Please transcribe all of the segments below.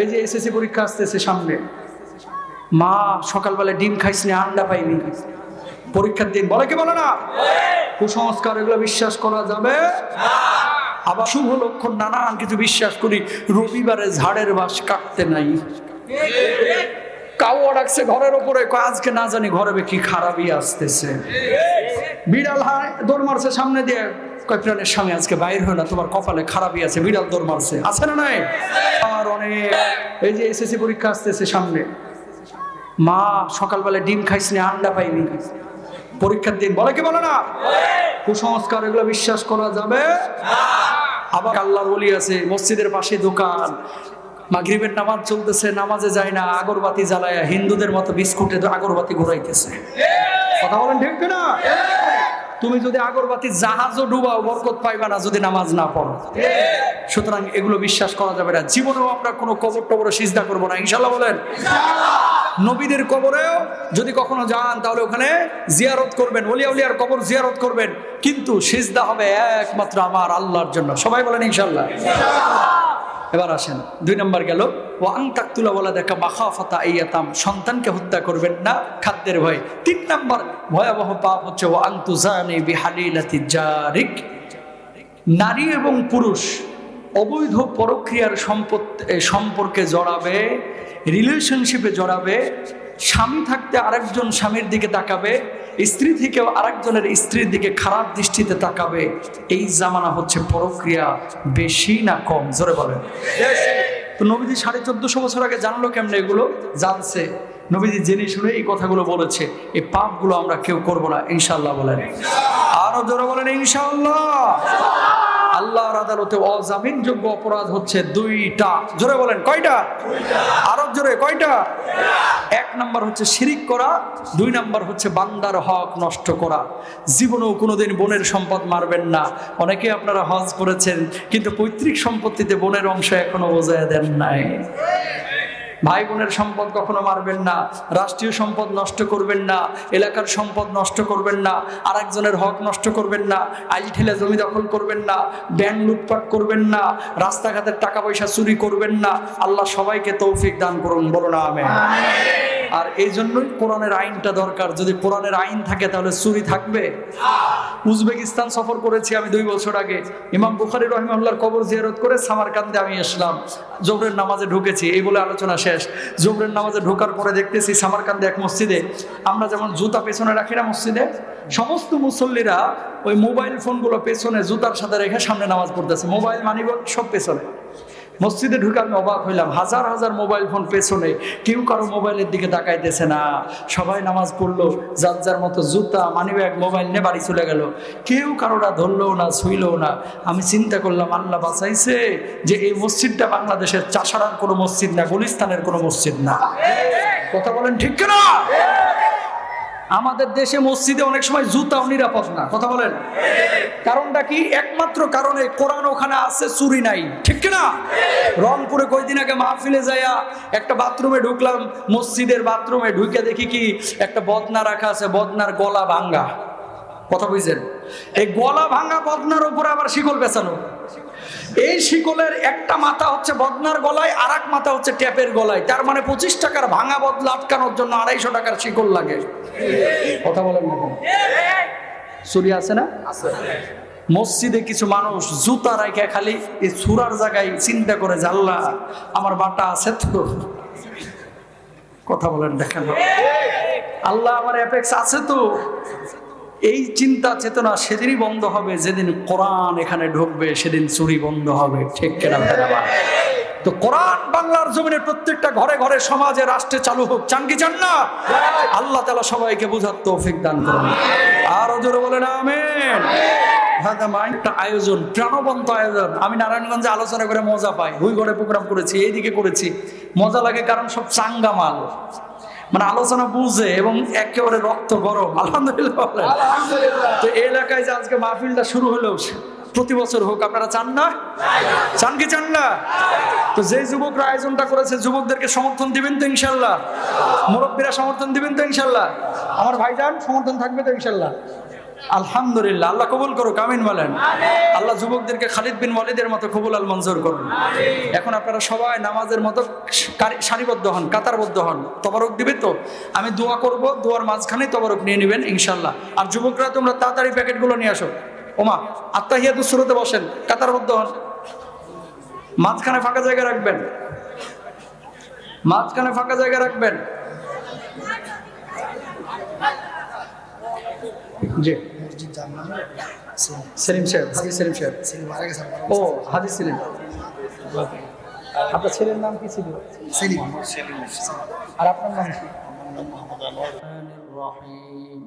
এই যে এসএসসি পরীক্ষা আসতেছে সামনে। মা সকালবেলা ডিম খাইসনি আন্ডা পাইনি। পরীক্ষার দিন, বলে কি বলে না? কুসংস্কার, এগুলো বিশ্বাস করা যাবে? আবার শুভ লক্ষণ, নানান কিছু বিশ্বাস করি, রবিবারে ঝাড়ের বাস কাটতে নাই। কাউ ডাকছে ঘরের ওপরে আজকে না জানি ঘরে কি খারাপই আসতেছে। বিড়াল হায়, দৌড় মারছে সামনে দিয়ে, কয় প্রাণের স্বামী আজকে বাইর হয় না, তোমার কপালে খারাপই আছে। বিড়াল দৌড় মারছে, আছে না নাই? আর অনেক, এই যে এসএসসি পরীক্ষা আসতেছে সামনে। মা, সকালবেলা ডিম খাইসনি আন্ডা পাইনি। পরীক্ষার দিন, বলে কি বলে না? কুসংস্কার, এগুলো বিশ্বাস করা যাবে? আবার আল্লাহর বলি আছে, মসজিদের পাশে দোকান। মাগরিবের নামাজ চলতেছে, নামাজে যায় না, আগরবাতি জ্বালায় হিন্দুদের মতো বিস্কুটে আগরবাতি ঘুরাইতেছে। কথা বলেন ঠিক না তুমি যদি আগরবাতি জাহাজও ডুবাও, বরকত পাইবা না যদি নামাজ না পড়ো। সুতরাং এগুলো বিশ্বাস করা যাবে না। জীবনেও আমরা কোনো কবর টবরে সিজদা করব না। ইনশাল্লাহ বলেন। নবীদের কবরেও যদি কখনো যান, তাহলে ওখানে জিয়ারত করবেন উলিয়ার কবর জিয়ারত করবেন। কিন্তু সিজদা হবে একমাত্র আমার আল্লাহর জন্য। সবাই বলেন ইনশাল্লাহ এবার আসেন। দুই নম্বর গেল ও তাকতুলা বলা দেখা বাখা ফাতা ইয়াতাম সন্তানকে হত্যা করবেন না খাদ্যের ভয়। তিন নম্বর, ভয়াবহ পাপ হচ্ছে ও আং তুজানি বিহালিলাতি জারিক নারী এবং পুরুষ অবৈধ পরক্রিয়ার সম্পদ সম্পর্কে জড়াবে রিলেশনশিপে জড়াবে, স্বামী থাকতে আরেকজন স্বামীর দিকে তাকাবে স্ত্রী থেকেও আরেকজনের স্ত্রীর দিকে খারাপ দৃষ্টিতে তাকাবে, এই জামানা হচ্ছে পরক্রিয়া বেশি না কম? জোরে বলেন। তো নবীজি সাড়ে চোদ্দশো বছর আগে জানলো কেমনে এগুলো? জানছে। নবীজি জেনে শুনে এই কথাগুলো বলেছে, এই পাপগুলো আমরা কেউ করব না ইনশাল্লাহ বলেন। আরও জোরে বলেন ইনশাল্লাহ আল্লাহর আদালতে অজামিনযোগ্য অপরাধ হচ্ছে দুইটা। জোরে বলেন, কয়টা? আরও জোরে, কয়টা? এক নাম্বার হচ্ছে শিরিক করা, দুই নাম্বার হচ্ছে বান্দার হক নষ্ট করা। জীবনেও কোনোদিন বোনের সম্পদ মারবেন না। অনেকে আপনারা হজ করেছেন, কিন্তু পৈতৃক সম্পত্তিতে বোনের অংশ এখনও বোঝায় দেন নাই। ভাই বোনের সম্পদ কখনো মারবেন না, রাষ্ট্রীয় সম্পদ নষ্ট করবেন না, এলাকার সম্পদ নষ্ট করবেন না আর একজনের হক নষ্ট করবেন না, আইল ঠেলে জমি দখল করবেন না, ব্যাংক লুটপাট করবেন না, রাস্তাঘাটের টাকা পয়সা চুরি করবেন না, আল্লাহ সবাইকে তৌফিক দান করুন বলো না আমি আর এই জন্যই কোরআনের আইনটা দরকার। যদি কোরআনের আইন থাকে, তাহলে চুরি থাকবে। উজবেকিস্তান সফর করেছি আমি দুই বছর আগে। ইমাম বুখারি রহিমাল্লাহর কবর জিয়ারত করে সামারকান্দে আমি এসলাম জোহরের নামাজে ঢুকেছি, এই বলে আলোচনা শেষ। জোহরের নামাজে ঢোকার পরে দেখতেছি সামারকান্দে এক মসজিদে, আমরা যেমন জুতা পেছনে রাখি না মসজিদে, সমস্ত মুসল্লিরা ওই মোবাইল ফোনগুলো পেছনে জুতার সাথে রেখে সামনে নামাজ পড়তেছে। মোবাইল মানিব সব পেছনে। মসজিদে ঢুকে আমি অবাক হইলাম। হাজার হাজার মোবাইল ফোন পেছনে কেউ কারও মোবাইলের দিকে তাকাইতেছে না। সবাই নামাজ পড়ল, যার যার মতো জুতা মানি ব্যাগ মোবাইল নিয়ে বাড়ি চলে গেল। কেউ কারোটা ধরলো না ছুইলো না। আমি চিন্তা করলাম, আল্লাহ বাঁচাইছে যে এই মসজিদটা বাংলাদেশের চাষারার কোনো মসজিদ না, গুলিস্তানের কোনো মসজিদ না। কথা বলেন ঠিক না আমাদের দেশে মসজিদে অনেক সময় জুতাও নিরাপদ না, কথা বলেন। কারণটা কি? একমাত্র কারণে কোরআন ওখানে আছে, চুরি নাই। ঠিক না রংপুরে কয়দিন আগে মাহফিলে যাইয়া একটা বাথরুমে ঢুকলাম, মসজিদের বাথরুমে ঢুকে দেখি কি, একটা বদনা রাখা আছে, বদনার গলা ভাঙ্গা। কথা বুঝছেন? এই গলা ভাঙ্গা বদনার উপরে আবার শিকল পেঁচানো। এই শিকলের একটা মাথা হচ্ছে বদনার গলায় আর এক মাথা হচ্ছে ট্যাপের গলায়। তার মানে পঁচিশ টাকার ভাঙা বদলা আটকানোর জন্য আড়াইশো টাকার শিকল লাগে। কথা বলেন না? চুরি আছে না? মসজিদে কিছু মানুষ জুতা রাখে খালি এই সুরার জায়গায় চিন্তা করে আল্লাহ আমার বাটা আছে তো। কথা বলেন দেখেন। আল্লাহ আমার অ্যাপেক্স আছে তো। এই চিন্তা চেতনা সেদিনই বন্ধ হবে, যেদিন কোরআন এখানে ঢুকবে সেদিন চুরি বন্ধ হবে, ঠিক কেনা তো কোরআন বাংলার জমিনের প্রত্যেকটা ঘরে ঘরে সমাজে রাষ্ট্রে চালু হোক, চান কি চান না? আল্লাহ তালা সবাইকে বুঝার তৌফিক দান করুন। আরও জোরে বলেন, আমেন। একটা আয়োজন, প্রাণবন্ত আয়োজন। আমি নারায়ণগঞ্জে আলোচনা করে মজা পাই। হুই ঘরে প্রোগ্রাম করেছি, এইদিকে করেছি। মজা লাগে কারণ সব চাঙ্গা মাল। মানে আলোচনা বুঝে এবং একেবারে রক্ত গরম আলহামদুলিল্লাহ তো এই এলাকায় যে আজকে মাহফিলটা শুরু হলো প্রতি বছর হোক আপনারা চান না? চান কি চান না? তো যে যুবকরা আয়োজনটা করেছে যুবকদেরকে সমর্থন দিবেন তো ইনশাল্লাহ। মুরব্বীরা সমর্থন দিবেন তো ইনশাল্লাহ। আমার ভাইজান সমর্থন থাকবে তো ইনশাল্লাহ। আলহামদুলিল্লাহ আল্লাহ কবুল করুক আমিন বলেন। আল্লাহ যুবকদেরকে খালিদ বিন ওয়ালিদের মতো কবুল আল মঞ্জুর করুন। এখন আপনারা সবাই নামাজের মতো সারিবদ্ধ হন কাতারবদ্ধ হন। তবরক দিবে তো? আমি দোয়া করব দোয়ার মাঝখানে তবরক নিয়ে নেবেন ইনশাল্লাহ আর যুবকরা তোমরা তাড়াতাড়ি প্যাকেটগুলো নিয়ে আসো। ওমা আত্মাহিয়াতুর শুরুতে বসেন কাতারবদ্ধ হন। মাঝখানে ফাঁকা জায়গা রাখবেন। মাঝখানে ফাঁকা জায়গা রাখবেন। জি। سلم شاب سليم سلم সাহেব হাজি سلم سلم سلم سلم سلم سلم سلم سلم ছেলের নাম কি ছিল الرحيم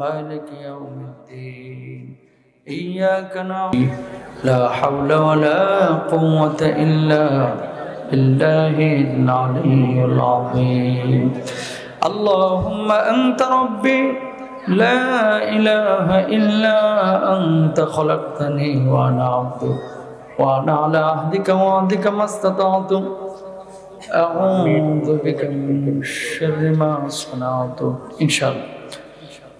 مالك يوم الدين. إياك نعبد. لا حول ولا قوة إلا بالله العلي العظيم. اللهم أنت ربي. لا إله إلا أنت خلقتني وأنا عبدك وأنا على عهدك وعهدك ما استطعت. أعوذ بك من شر ما صنعت. إن شاء الله.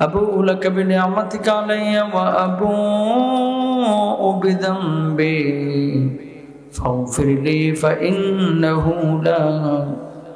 أبوء لك بنعمتك علي وأبوء بذنبي فاغفر لي فإنه لا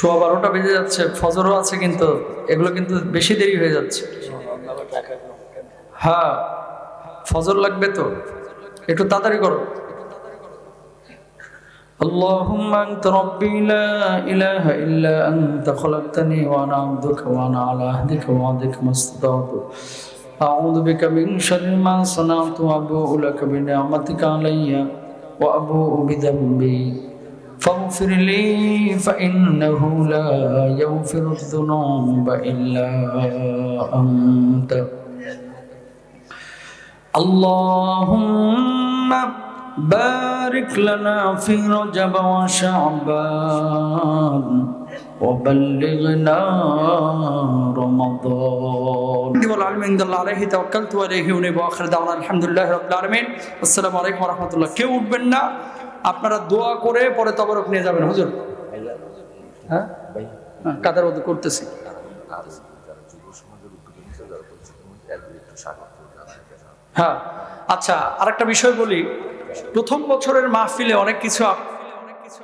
সোয়া বারোটা বেজে যাচ্ছে ফজরও আছে কিন্তু এগুলো কিন্তু বেশি দেরি হয়ে যাচ্ছে হ্যাঁ ফজর লাগবে তো একটু তাড়াতাড়ি করো اللهم أنت ربي لا إله إلا أنت خلقتني وأنا عبدك وأنا على عهدك ووعدك ما استطعت أعوذ بك من شر ما صنعت وأبوء لك بنعمتك علي وأبوء بذنبي فاغفر لي فإنه لا يغفر الذنوب إلا أنت اللهم بارك لنا في رجب وشعبان وبلغنا رمضان والعلم عند الله عليه توكلت وإليه ونبأ آخر دعوانا الحمد لله رب العالمين السلام عليكم ورحمة الله كيف আপনারা দোয়া করে পরে তবরক নিয়ে যাবেন হুজুর। হ্যাঁ? কাতার মধ্যে করতেছি? হ্যাঁ। আচ্ছা আরেকটা বিষয় বলি। প্রথম বছরের মাহফিলে অনেক কিছু